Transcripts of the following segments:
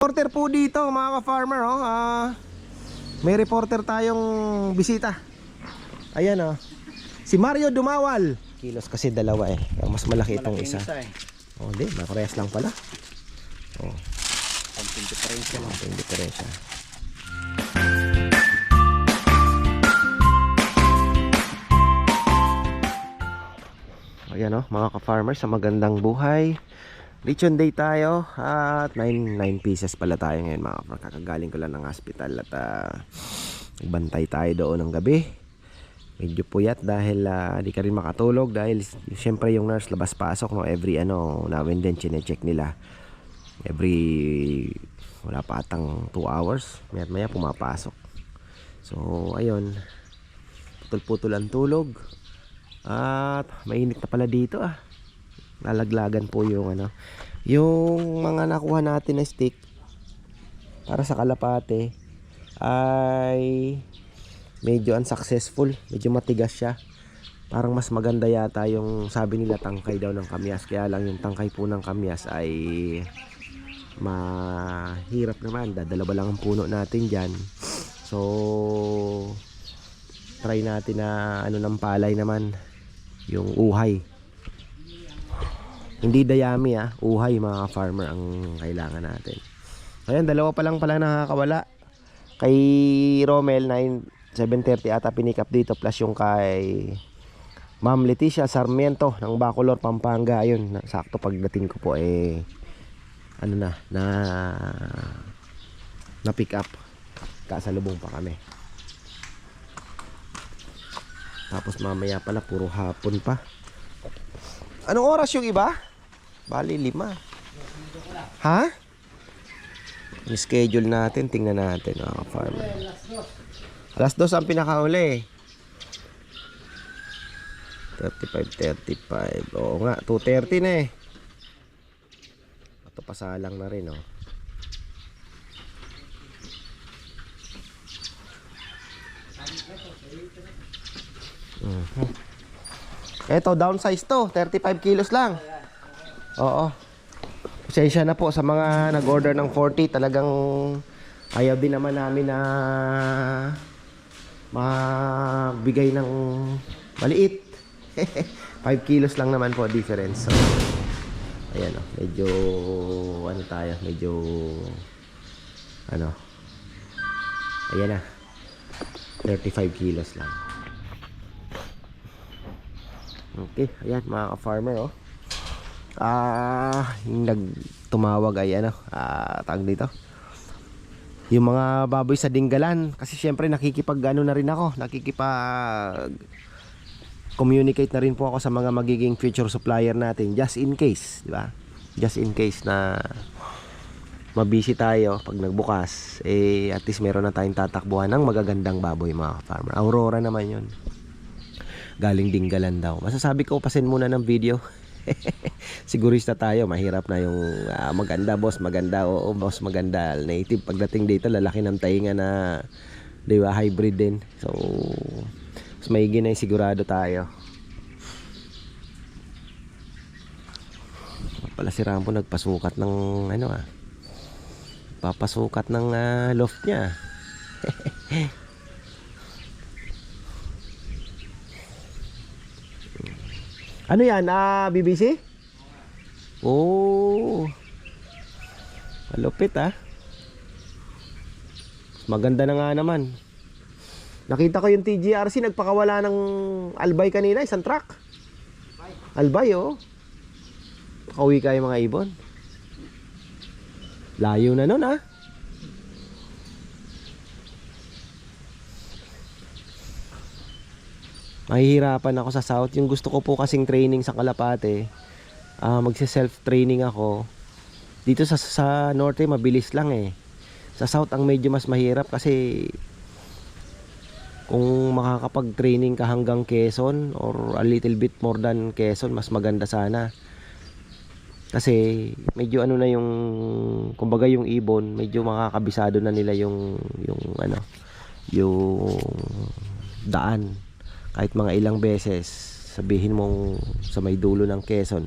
Reporter po dito mga ka-farmer oh. Ah, may reporter tayong bisita. Ayan oh. Si Mario Dumawal. Kilos kasi dalawa eh. Ang mas malaki itong isa. eh. Oh, di, makarehas lang pala. Oh, Konting diferensya lang. yung diferensya. Ayan oh, mga ka-farmers, sa magandang buhay. Lechon day tayo at 9, 9 pieces pala tayo ngayon mga ka Kakagaling ko lang ng hospital at ah, nagbantay tayo doon ng gabi. Medyo puyat dahil ah, di ka rin makatulog dahil syempre yung nurse labas-pasok no every ano now and then chine-check nila. Every wala pa atang 2 hours, maya maya pumapasok. So ayun, putol-putol ang tulog. At mainit na pala dito ah lalaglagan po yung ano. Yung mga nakuha natin na stick para sa kalapate ay medyo unsuccessful. Medyo matigas siya. Parang mas maganda yata yung sabi nila tangkay daw ng kamyas. Kaya lang yung tangkay po ng kamyas ay mahirap naman. Dadalawa lang ang puno natin dyan. So try natin na ano ng palay naman yung uhay hindi dayami ah, uhay mga farmer ang kailangan natin. Ayan, dalawa pa lang pala nakakawala. Kay Romel, 9, 7.30 ata pinick up dito plus yung kay Ma'am Leticia Sarmiento ng Bacolor, Pampanga. Ayun, sakto pagdating ko po eh ano na, na na pick up. Kasalubong pa kami. Tapos mamaya pala puro hapon pa. Anong oras yung iba? Bali, lima. Ha? Yung schedule natin, tingnan natin mga farmer. Alas dos ang pinakauli. 35, 35. Oo nga, 2.30 na eh. Ito pasalang na rin oh. Mhm. Ito, downsize to. 35 kilos lang. Oo. Pasensya na po sa mga nag-order ng 40. Talagang ayaw din naman namin na magbigay ng maliit. 5 kilos lang naman po difference. So, ayan o. Medyo, ano tayo, medyo, ano, ayan na. 35 kilos lang. Okay, ayan mga ka-farmer oh. Ah, yung nagtumawag ay ano, ah, tawag dito. Yung mga baboy sa dinggalan kasi syempre nakikipag ano na rin ako, nakikipag communicate na rin po ako sa mga magiging future supplier natin just in case, di ba? Just in case na mabisi tayo pag nagbukas, eh at least meron na tayong tatakbuhan ng magagandang baboy mga farmer. Aurora naman 'yon galing dinggalan daw. Masasabi ko, pasin muna ng video. Sigurista tayo, mahirap na yung ah, maganda boss, maganda, oo boss, maganda. Native pagdating dito, lalaki ng tainga na, di ba, hybrid din. So, mas maigi na sigurado tayo. Pala si Rambo nagpasukat ng, ano ah, papasukat ng ah, loft niya. Ano yan? Ah, BBC? Oh. Malupit ah. Maganda na nga naman. Nakita ko yung TGRC nagpakawala ng albay kanina, isang truck. Albay oh. Pakauwi kayo mga ibon. Layo na nun ah. Mahihirapan ako sa south. Yung gusto ko po kasing training sa Kalapate, ah magse-self training ako. Dito sa sa norte mabilis lang eh. Sa south ang medyo mas mahirap kasi kung makakapag-training ka hanggang Quezon or a little bit more than Quezon, mas maganda sana. Kasi medyo ano na yung kumbaga yung ibon, medyo makakabisado na nila yung yung ano, yung daan kahit mga ilang beses sabihin mong sa may dulo ng Quezon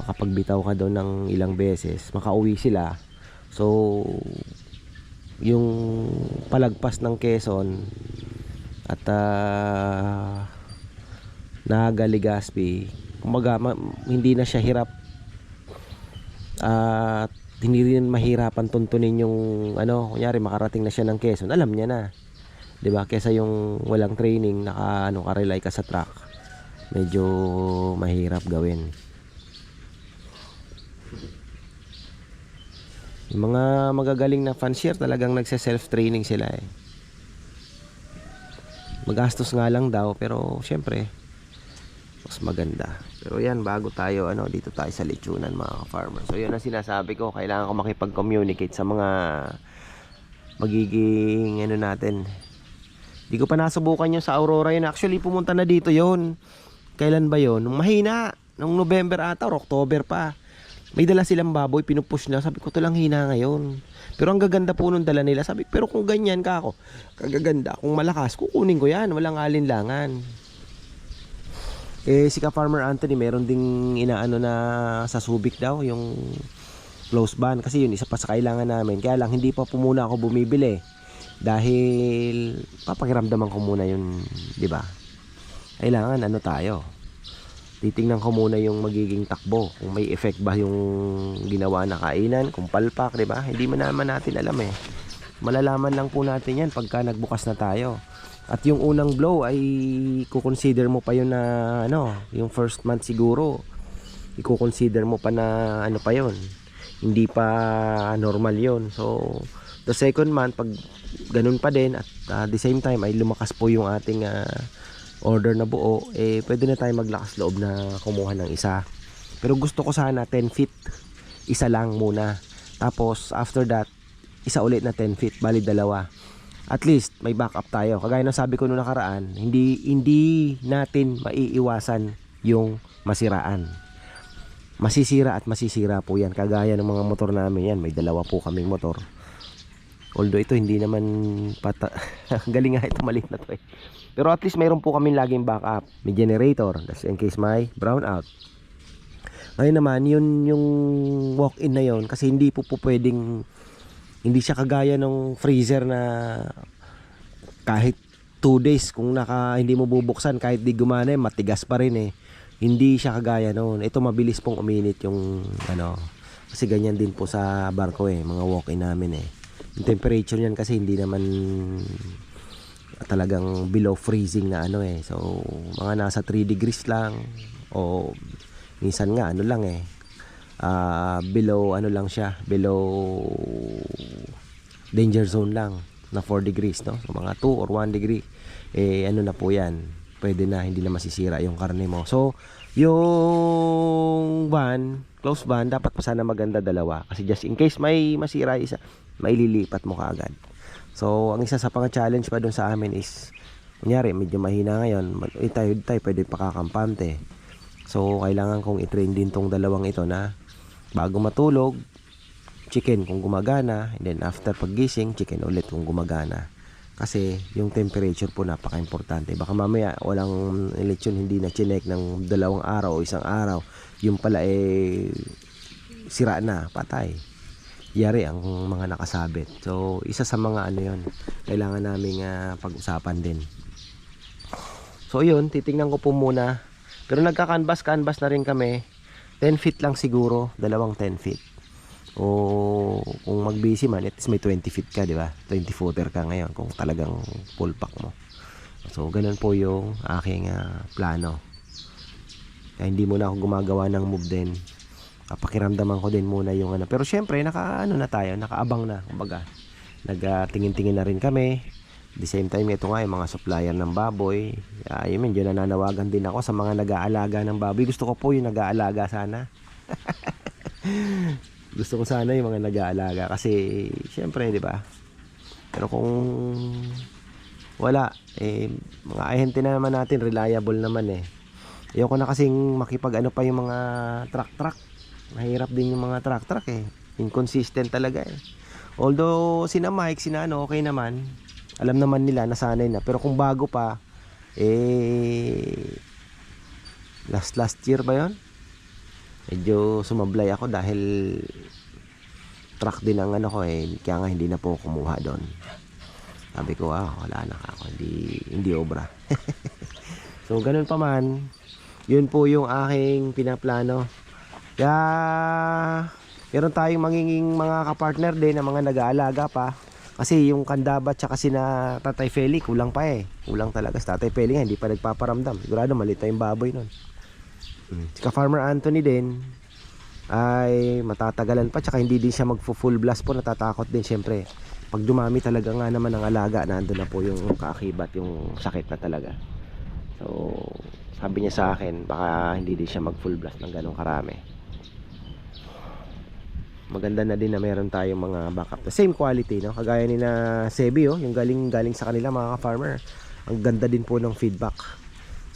makapagbitaw ka doon ng ilang beses makauwi sila So, yung palagpas ng Quezon at uh, Naga Legazpi, kumaga ma- hindi na siya hirap at hindi rin mahirapan tuntunin yung ano, kunyari makarating na siya ng Quezon, alam niya na. 'Di ba? Kaysa yung walang training, naka ano, ka-rely ka sa truck. Medyo mahirap gawin. Yung mga magagaling na fancier talagang nagse-self-training sila eh. Magastos nga lang daw pero syempre mas maganda. Pero yan bago tayo ano dito tayo sa lechonan mga farmer. So yun ang sinasabi ko, kailangan ko makipag-communicate sa mga magiging ano natin. Di ko pa nasubukan yung sa Aurora yun. Actually pumunta na dito yon. Kailan ba yon? Nung mahina, nung November ata or October pa. May dala silang baboy, pinupush na. Sabi ko, to lang hina ngayon. Pero ang gaganda po nung dala nila. Sabi, pero kung ganyan ka ako, kagaganda, kung malakas, kukunin ko yan. Walang alinlangan. Eh, si ka Farmer Anthony, meron ding inaano na sa Subic daw, yung close ban. Kasi yun, isa pa sa kailangan namin. Kaya lang, hindi pa po muna ako bumibili. Dahil, papakiramdaman ko muna yun, di ba? Kailangan, ano tayo? titingnan ko muna yung magiging takbo. Kung may effect ba yung ginawa na kainan kung palpak di ba? Hindi man naman natin alam eh. Malalaman lang po natin yan pagka nagbukas na tayo. At yung unang blow ay kukonsider mo pa yun na ano yung first month siguro. I-consider mo pa na ano pa yon hindi pa normal yon so the second month pag ganun pa din at uh, the same time ay lumakas po yung ating uh, order na buo, eh pwede na tayo maglakas loob na kumuha ng isa. Pero gusto ko sana 10 feet, isa lang muna. Tapos after that, isa ulit na 10 feet, bali dalawa. At least may backup tayo. Kagaya ng sabi ko noong nakaraan, hindi hindi natin maiiwasan yung masiraan. Masisira at masisira po yan. Kagaya ng mga motor namin yan, may dalawa po kaming motor. Although ito hindi naman pata galing nga ito maliit na to eh. Pero at least mayroon po kami laging backup. May generator. That's in case may brown out. Ngayon naman, yun yung walk-in na yon kasi hindi po po pwedeng hindi siya kagaya ng freezer na kahit 2 days kung naka hindi mo bubuksan kahit di gumana eh, matigas pa rin eh. Hindi siya kagaya noon. Ito mabilis pong uminit yung ano kasi ganyan din po sa barko eh, mga walk-in namin eh. Yung temperature niyan kasi hindi naman talagang below freezing na ano eh. So, mga nasa 3 degrees lang o minsan nga ano lang eh. ah below ano lang siya, below danger zone lang na 4 degrees no. So, mga 2 or 1 degree eh ano na po 'yan. Pwede na hindi na masisira yung karne mo. So, yung van, close van, dapat pa sana maganda dalawa. Kasi just in case may masira isa, maililipat mo kaagad. So, ang isa sa pang challenge pa doon sa amin is kunyari, medyo mahina ngayon, eh, tayo, tayo pwede pakakampante. So, kailangan kong i-train din tong dalawang ito na bago matulog, chicken kung gumagana, and then after paggising, chicken ulit kung gumagana. Kasi yung temperature po napaka-importante. Baka mamaya walang eleksyon hindi na chinek ng dalawang araw o isang araw. Yung pala eh sira na, patay yari ang mga nakasabit. So, isa sa mga ano yon kailangan naming ah, pag-usapan din. So, yun, titingnan ko po muna. Pero nagka-canvas-canvas na rin kami. 10 feet lang siguro, dalawang 10 feet. O kung mag-busy man, at least may 20 feet ka, di ba? 20 footer ka ngayon kung talagang full pack mo. So, ganun po yung aking ah, plano. Kaya hindi muna ako gumagawa ng move din papakiramdaman ko din muna yung ano. Pero syempre, naka ano na tayo, nakaabang na, kumbaga. Nagtingin-tingin na rin kami. The same time, ito nga yung mga supplier ng baboy. Uh, yun, medyo nananawagan din ako sa mga nag-aalaga ng baboy. Gusto ko po yung nag-aalaga sana. Gusto ko sana yung mga nag-aalaga kasi syempre, di ba? Pero kung wala, eh, mga ahente na naman natin, reliable naman eh. Ayoko na kasing makipag ano pa yung mga truck-truck. Mahirap din yung mga truck truck eh. Inconsistent talaga eh. Although sina Mike sina ano okay naman. Alam naman nila nasanay na. Pero kung bago pa eh last last year ba yon medyo sumablay ako dahil truck din ang ano ko eh. Kaya nga hindi na po kumuha doon. Sabi ko, ah, wala na ako. Hindi, hindi obra. so, ganun pa man. Yun po yung aking pinaplano. Kaya, meron tayong manginging mga kapartner din na mga nag-aalaga pa. Kasi yung kandaba tsaka sina Tatay Feli, kulang pa eh. Kulang talaga. Si Tatay Feli nga, hindi pa nagpaparamdam. Sigurado malit na yung baboy nun. Si Farmer Anthony din, ay matatagalan pa. Tsaka hindi din siya magfo-full blast po. Natatakot din syempre. Pag dumami talaga nga naman ang alaga, nandun na po yung kaakibat, yung sakit na talaga. So, sabi niya sa akin, baka hindi din siya mag-full blast ng ganong karami. Maganda na din na meron tayong mga backup. Same quality, no? Kagaya ni na Sebi, oh, yung galing galing sa kanila mga farmer. Ang ganda din po ng feedback.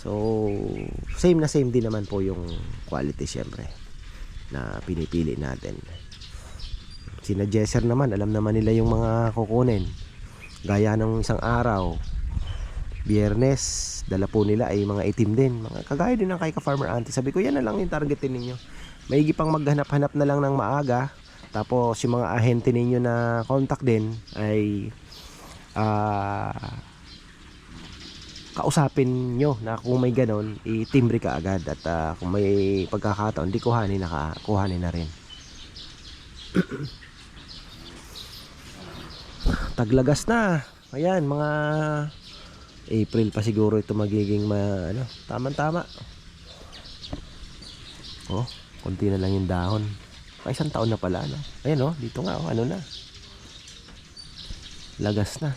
So, same na same din naman po yung quality syempre na pinipili natin. Sina Jesser naman, alam naman nila yung mga kukunin. Gaya ng isang araw, Biyernes, dala po nila ay mga itim din. Mga kagaya din ng kay ka-farmer auntie. Sabi ko, yan na lang yung targetin ninyo. Maigi pang maghanap-hanap na lang ng maaga. Tapos yung mga ahente ninyo na contact din ay ah kausapin nyo na kung may ganon, itimbre ka agad. At ah, kung may pagkakataon, di kuhanin na, kuhanin na rin. Taglagas na. Ayan, mga April pa siguro ito magiging ma, ano, tamang-tama. Oh, konti na lang yung dahon. Ay, isang taon na pala, no? Ayan, oh, dito nga, oh, ano na. Lagas na.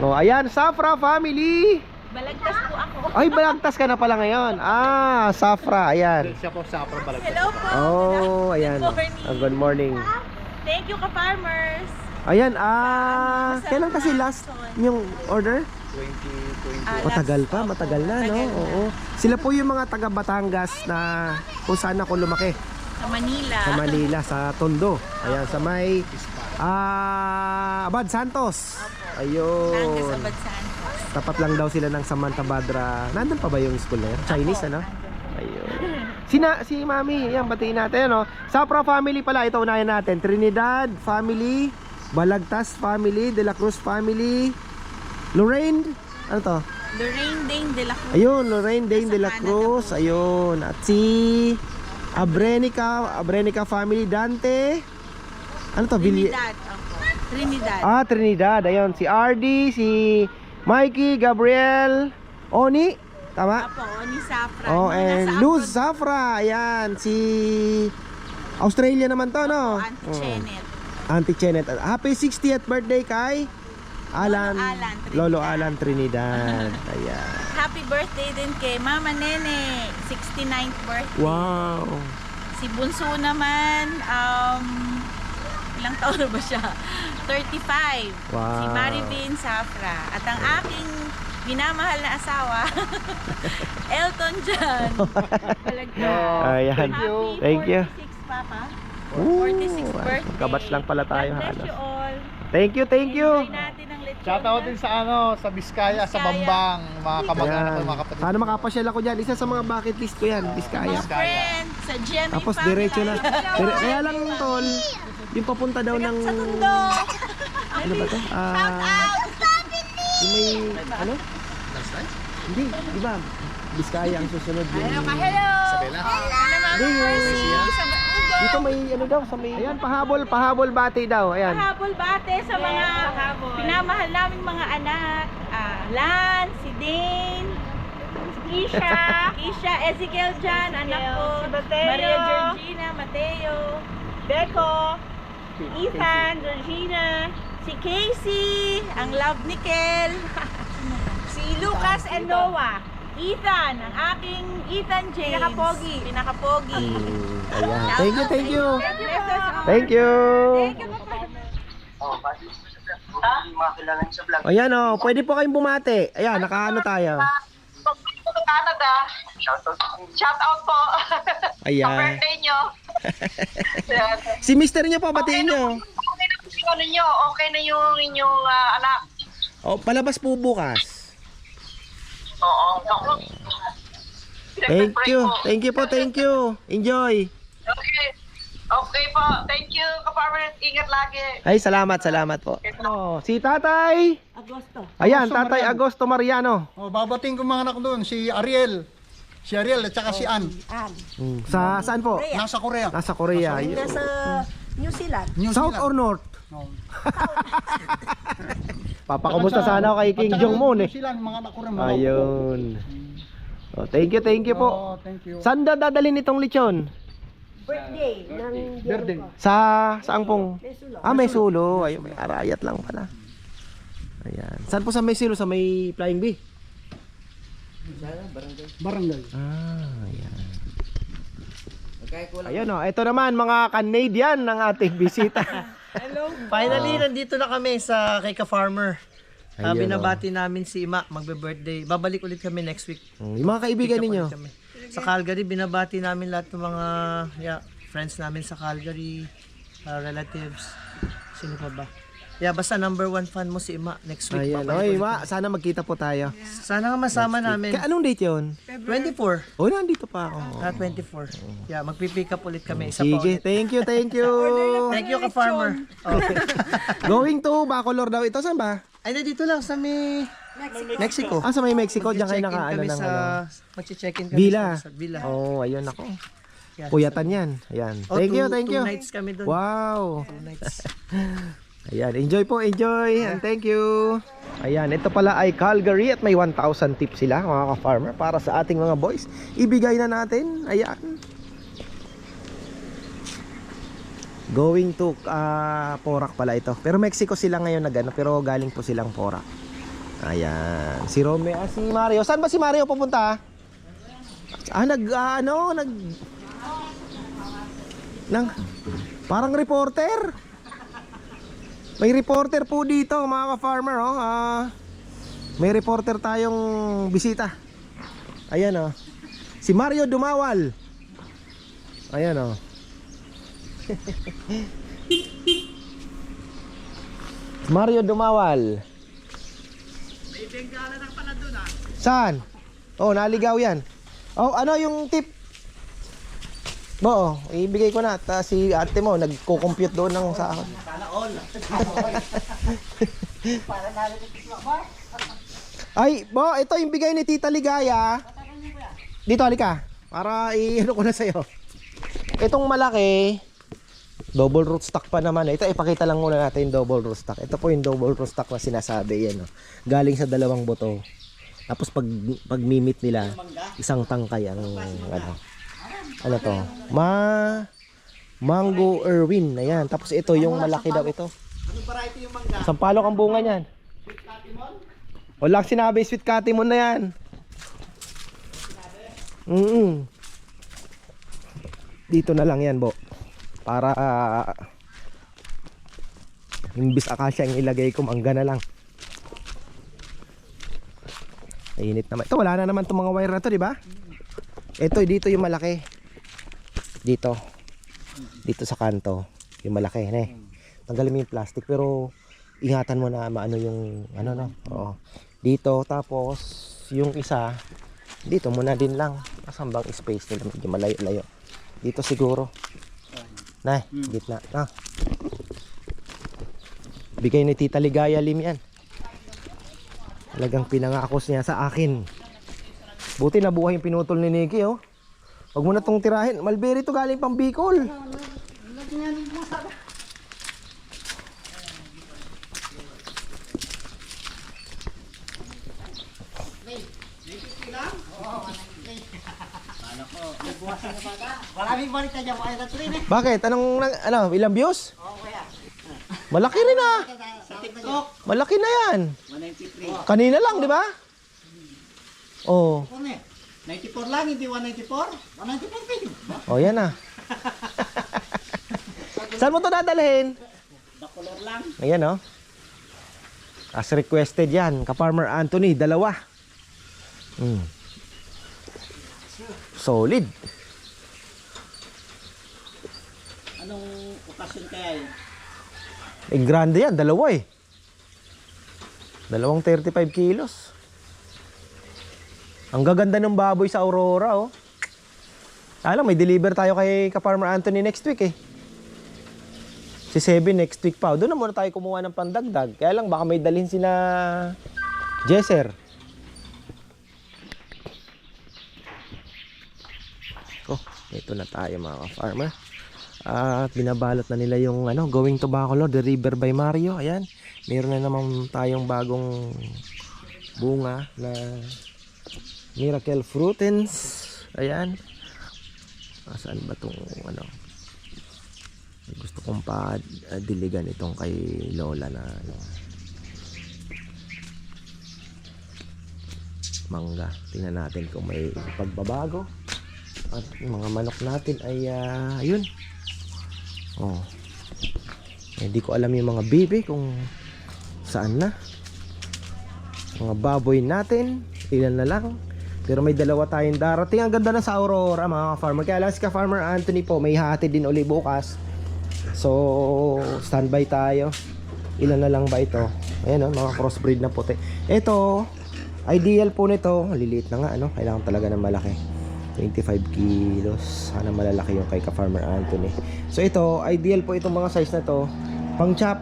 Oh, ayan, Safra family. Balagtas po ako. Ay, balagtas ka na pala ngayon. Ah, Safra, ayan. Siya po sa upper balag. Hello po. Oh, ayan. Good morning. Ah, good morning. Thank you ka-farmers. Ayan, ah, kailan kasi last yung order? 2020. Ah, Matagal pa, matagal na, no? Oo. Sila po yung mga taga Batangas na kung saan ako lumaki. Sa Manila. Sa Manila, sa Tondo. Ayan, sa may ah, Abad Santos. Tangas Ayun. Abad Santos. Tapat lang daw sila ng Samantha Badra. Nandun pa ba yung school na yun? Chinese, ano? Ayun. Sina, si Mami, yan, batiin natin, ano? Sapra family pala, ito unahin natin. Trinidad family, Balagtas family, De La Cruz family, Lorraine, ano to? Lorraine Dane de la Cruz. Ayun, Lorraine Dane de la Cruz. Ayun. At si Abrenica, Abrenica family, Dante. Ano to? Trinidad. Opo. Trinidad. Ah, Trinidad. Ayun, si RD, si Mikey, Gabriel, Oni. Tama? Apo, ni Safra. Oh, and Luz Zafra. Ayan, si Australia naman to, no? Auntie Oh. Chenet. Auntie Chenet. Happy 60th birthday kay Alan, Lolo Alan Trinidad. Lolo Alan Trinidad. Ayan. Happy birthday din kay Mama Nene. 69th birthday. Wow. Si Bunso naman, um, ilang taon na ba siya? 35. Wow. Si Marivin Safra. At ang aking minamahal na asawa, Elton John. Ayan. Happy Thank you. 46, Papa. Ooh, 46 birthday. Kabats lang pala tayo God bless you all. Thank you, thank you. Enjoy natin lechon. Shoutout din sa ano, sa Biskaya, sa. Bambang, mga kamag-anak ko, mga kapatid. Sana makapasyal ako dyan. Isa sa mga bucket list ko yan, Biskaya. Mga friends, sa GMA Tapos family. diretso na. Dire- kaya lang tol, yung papunta daw ng... Sa Tondo. Ano ba to? Ah, yung may... Ano? Hindi, di ba? Biskaya ang susunod yung... Hello. Isabela. Hindi, yung... Sa Ugo. Dito may ano daw sa may... Ayan, pahabol, pahabol bati daw. Ayan. Pahabol bate sa mga pinamahal naming mga anak. Ah, Lan, si Dane, si Kisha, Kisha, Ezekiel Jan, anak ko, Maria Georgina, Mateo, Beko, Ethan, Georgina, si Casey, ang love ni Kel, si Lucas and Noah. Ethan, ang aking Ethan James. Pinakapogi. Pinakapogi. Mm, ayan. Thank you, thank you. Thank you. Thank you, Papa. Ayan oh, pwede po kayong bumati. Ayan, nakaano tayo. Canada. Shoutout. Shoutout po. Sa Ayan. birthday nyo. Yan. Si mister niyo po, batiin niyo. Okay na po yung ano nyo. Okay na yung inyong ah, anak. Oh, palabas po bukas. Oo. Ako. Thank you. po. Thank you po, thank you. Enjoy. Okay. Okay po. Thank you, Kaparmer. Ingat lagi. Ay, salamat, salamat po. Oh, si Tatay. Agosto. Ayan, Agosto Tatay Mariano. Agosto Mariano. Oh, babating ko mga anak doon, si Ariel. Si Ariel at saka si Ann. An. Mm, Sa saan po? Nasa Korea. Nasa Korea. Nasa New Zealand. New South or Zealand. North? Oh. Papakamusta sana ako kay King Jong Moon eh. Zealand, mga anak ko rin. mga Ayun. Oh, thank you, thank you Oh, po. thank you. Saan daw dadalhin itong lechon? Birthday ng Birthday. Sa saan pong? Ah, may sulo. Ayun, may arayat lang pala. Ayan. Saan po sa may sulo? Sa may Flying Bee? Barangay. Ah, ayan. Ayun o, ito naman mga Canadian ng ating bisita. Finally, nandito na kami sa kay Ka-Farmer. Uh, Ayun, binabati namin si Ima, magbe-birthday. Babalik ulit kami next week. Mm, Yung mga kaibigan Pick up ninyo. ulit kami. Sa Calgary, binabati namin lahat ng mga yeah, friends namin sa Calgary, uh, relatives. Sino pa ba? Yeah, basta number one fan mo si Ima next week. Ayan. Oy, ulit ma, sana magkita po tayo. Sana nga masama namin. Kaya anong date yun? 24. Oh, nandito pa ako. Ah, 24. Yeah, magpipick up ulit kami. Isa pa Sige, ulit. thank you, thank you. Thank you, Ka-Farmer. Oh. Going to Bacolor daw ito. Saan ba? Ay, dito lang sa may Mexico. Ah, sa may Mexico. Diyan kayo Mag-check-in nakaano kami ng sa, ano. Mag-check-in kami Villa. sa, sa villa. Oh, ayun ako. Yeah. Puyatan yan. Ayan. Oh, Thank you, two- thank two you. nights kami doon. Wow. Two nights. Ayan, enjoy po, enjoy. And thank you. Ayan, ito pala ay Calgary at may 1,000 tips sila mga ka-farmer para sa ating mga boys. Ibigay na natin. Ayan. Going to ah, Porac pala ito. Pero Mexico sila ngayon nag ano, pero galing po silang Porac. Ayan. Si Rome, ah, si Mario. Saan ba si Mario pupunta? Ah, nag, ah, ano, nag... Nang, parang reporter. May reporter po dito mga ka-farmer oh. Ah, may reporter tayong bisita. Ayan oh. Si Mario Dumawal. Ayan oh. Mario Dumawal. May bengala na pala doon ah. Saan? Oh, naligaw yan. Oh, ano yung tip? Bo, ibigay ko na. Ta si ate mo nagko-compute doon ng sa Ay, bo, ito yung bigay ni Tita Ligaya. Dito, halika. Para i-ano ko na sa'yo. Itong malaki, double rootstock pa naman. Ito, ipakita lang muna natin yung double rootstock. Ito po yung double rootstock na sinasabi. Yan, oh. Galing sa dalawang buto. Tapos pag, pag mimit nila, isang tangkay ang ano. Ano to? Ma Mango Erwin. Ayan. Tapos ito yung malaki daw ito. Anong variety yung mangga? Sampalok ang bunga niyan. Wala sinabi sweet katimon na yan. Mm Dito na lang yan, Bo. Para uh, imbis akasya ang ilagay ko, mangga na lang. Init naman. Ito, wala na naman itong mga wire na to, di ba? Ito, dito yung malaki. Dito. Dito sa kanto. Yung malaki, ne. Tanggalin mo yung plastic, pero ingatan mo na maano yung, ano no. Oo. Dito, tapos, yung isa, dito muna din lang. Asan bang space nila? Medyo malayo-layo. Dito siguro. Nay, gitna. Ah. Bigay ni Tita Ligaya Lim yan. Talagang pinangakos niya sa akin. Buti na buhay yung pinutol ni Nikki, oh. Huwag mo na tong tirahin. Malberi to galing pang Bicol. Bakit? Anong, ano, ilang views? Malaki rin ah. Malaki na yan. Kanina lang, di ba? Oh. 94 lang, hindi 194? 194 pwede. Oh, yan ah. Saan mo to dadalhin? Bacolor lang. Ayan oh. As requested yan, ka-Farmer Anthony, dalawa. Mm. Solid. Anong okasyon kaya yun? Eh, grande yan, dalawa eh. Dalawang 35 kilos. Ang gaganda ng baboy sa Aurora, oh. Alam, may deliver tayo kay ka-Farmer Anthony next week, eh. Si Seven next week pa. Doon na muna tayo kumuha ng pandagdag. Kaya lang, baka may dalhin sila Jesser. Oh, ito na tayo mga ka-farmer. At binabalot na nila yung ano, going to Bacolod, the river by Mario. Ayan, meron na naman tayong bagong bunga na miracle fruitins. Ayan. Saan ba tong ano? Gusto kong pa ah, diligan itong kay Lola na ano, mangga. Tingnan natin kung may pagbabago. At mga manok natin ay ah, ayun. Oh. Hindi ko alam yung mga bibi kung saan na. Mga baboy natin, ilan na lang. Pero may dalawa tayong darating. Ang ganda na sa Aurora mga farmer. Kaya lang si ka-farmer Anthony po, may hati din uli bukas. So, standby tayo. Ilan na lang ba ito? Ayan oh, mga crossbreed na puti. Ito, ideal po nito. Liliit na nga, ano? Kailangan talaga ng malaki. 25 kilos. Sana malalaki yung kay ka-farmer Anthony. So, ito, ideal po itong mga size na to. Pang chop,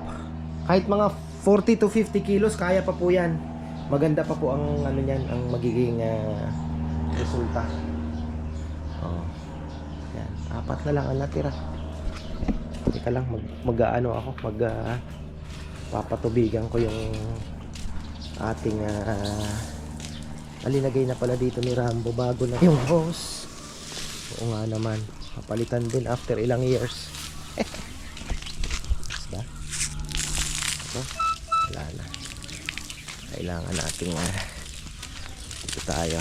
kahit mga 40 to 50 kilos, kaya pa po yan. Maganda pa po ang ano niyan, ang magiging ah, resulta. Oh. Yan, apat na lang ang natira. Teka lang, mag, mag ako, mag ah, papatubigan ko yung ating ah, alinagay na pala dito ni Rambo bago na yung hose. Oo nga naman, papalitan din after ilang years. Kailangan nating ah, dito tayo.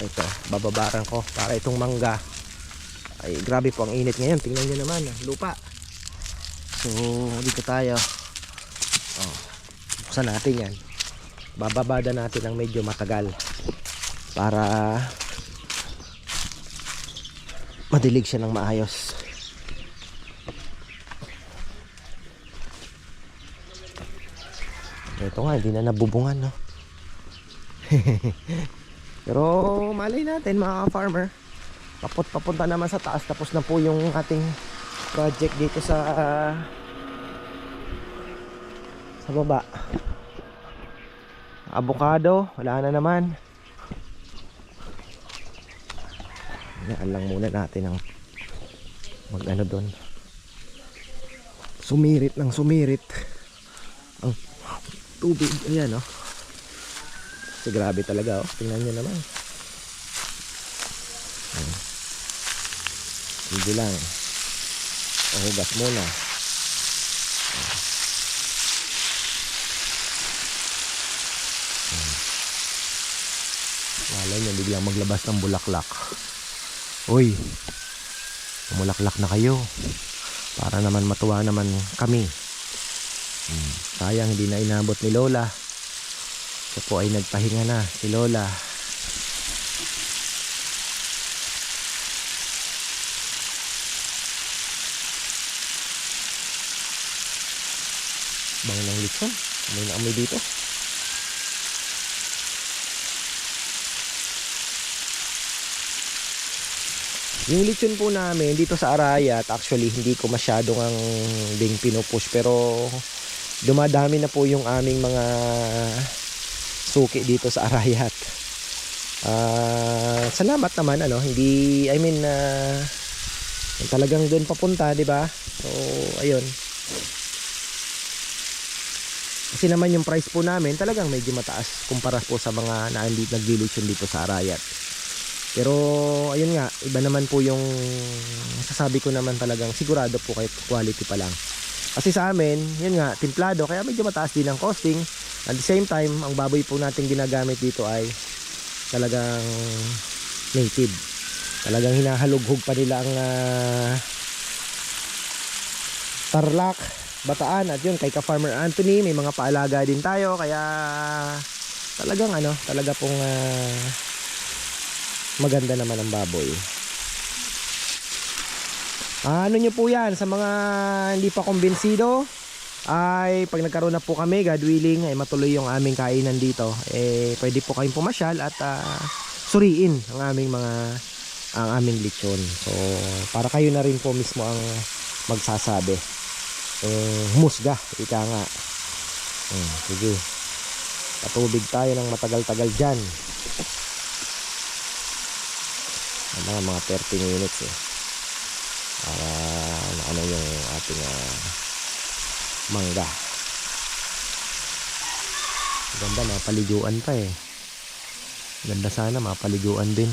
Ito, bababaran ko para itong mangga. Ay grabe po ang init ngayon. Tingnan nyo naman ah, lupa. So dito tayo. Oh, buksan natin yan. Bababada natin ng medyo matagal para madilig siya ng maayos ito nga hindi na nabubungan no? Pero malay natin mga farmer papot papunta naman sa taas. Tapos na po yung ating project dito sa sa baba. Avocado wala na naman. Hayaan lang muna natin ang mag ano doon sumirit ng sumirit ang tubig ayan oh kasi grabe talaga oh tingnan nyo naman Hindi lang. O hugas muna. Malay niyo biglang maglabas ng bulaklak. Uy. Bumulaklak na kayo. Para naman matuwa naman kami. Hmm. Sayang hindi na inabot ni Lola. Siya po ay nagpahinga na si Lola. Bango ng litson. May naamoy dito. Yung lechon po namin dito sa Arayat, actually hindi ko masyadong ang ding pinupush pero dumadami na po yung aming mga suki dito sa Arayat. Ah, salamat naman ano, hindi I mean na talagang doon papunta, 'di ba? So, ayun. Kasi naman yung price po namin talagang medyo mataas kumpara po sa mga naandi naglilitsyon dito sa Arayat. Pero ayun nga, iba naman po yung sasabi ko naman talagang sigurado po kahit quality pa lang. Kasi sa amin, yun nga, timplado kaya medyo mataas din ang costing. At the same time, ang baboy po natin ginagamit dito ay talagang native. Talagang hinahalughog pa nila ang ah, tarlac, bataan at yun kay ka Farmer Anthony may mga paalaga din tayo kaya talagang ano talaga pong ah, maganda naman ang baboy ano nyo po yan sa mga hindi pa kumbinsido ay pag nagkaroon na po kami, God willing, ay matuloy yung aming kainan dito, eh pwede po kayong pumasyal at ah, suriin ang aming mga ang aming lechon. So, para kayo na rin po mismo ang magsasabi. Eh, musga, ika nga. Hmm, sige. Patubig tayo ng matagal-tagal dyan. Mga mga 30 minutes eh. Para ano yung ating ah, mangga. Ganda, mapaliguan pa eh. Ganda sana, mapaliguan din.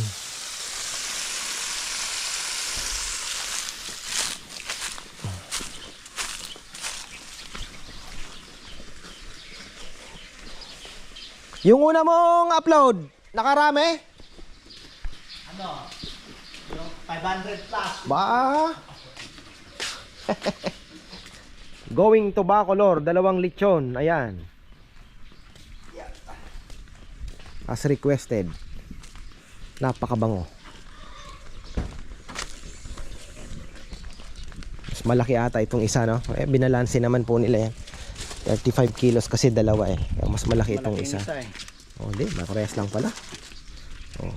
Yung una mong upload, nakarami? Ano? Yung 500 plus. Ba? Going to Bacolor, dalawang lechon. Ayan. As requested. Napakabango. Mas malaki ata itong isa, no? Eh, binalanse naman po nila yan. 35 kilos kasi dalawa eh. Mas malaki itong isa. eh. Oh, di, maparehas lang pala. Oh.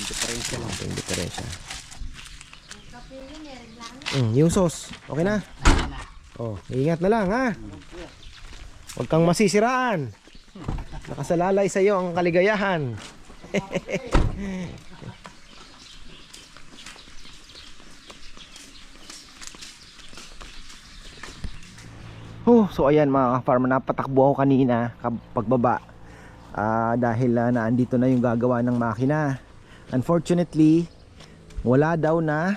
Konting diferensya lang. Konting diferensya. Mm, yung sauce, okay na? Oh, ingat na lang ha. Huwag kang masisiraan. Nakasalalay sa iyo ang kaligayahan. Oh, so ayan mga farmer, napatakbo ako kanina pagbaba. Ah, dahil uh, naandito na yung gagawa ng makina. Unfortunately, wala daw na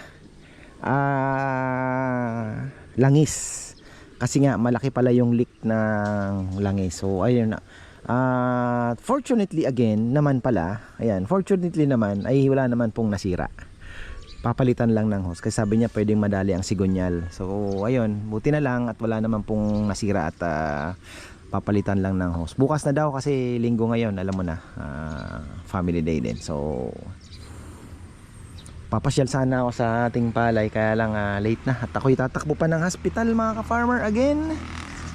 ah, langis. Kasi nga malaki pala yung leak ng langis. So ayun na. Ah, fortunately again naman pala, ayan, fortunately naman ay wala naman pong nasira papalitan lang ng hose kasi sabi niya pwedeng madali ang sigonyal so ayun buti na lang at wala naman pong nasira at ah, papalitan lang ng hose bukas na daw kasi linggo ngayon alam mo na ah, family day din so papasyal sana ako sa ating palay kaya lang ah, late na. At ako'y tatakbo pa ng hospital mga ka-farmer again.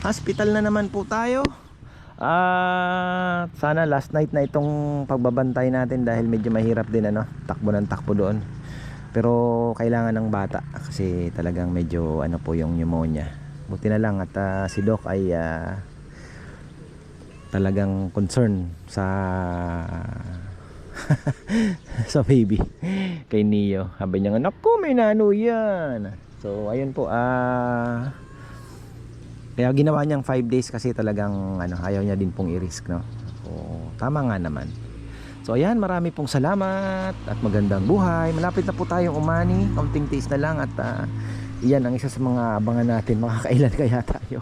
Hospital na naman po tayo. At sana last night na itong pagbabantay natin dahil medyo mahirap din ano takbo ng takbo doon. Pero kailangan ng bata kasi talagang medyo ano po yung pneumonia. Buti na lang at ah, si doc ay ah, talagang concern sa sa baby kay Neo sabi niya anak ko may nano yan. So ayun po ah kaya ginawa niyang 5 days kasi talagang ano ayaw niya din pong i-risk no? So, tama nga naman. So ayan, marami pong salamat at magandang buhay. Malapit na po tayong umani, kaunting taste na lang at ah, iyan ang isa sa mga abangan natin, makakailan kaya tayo.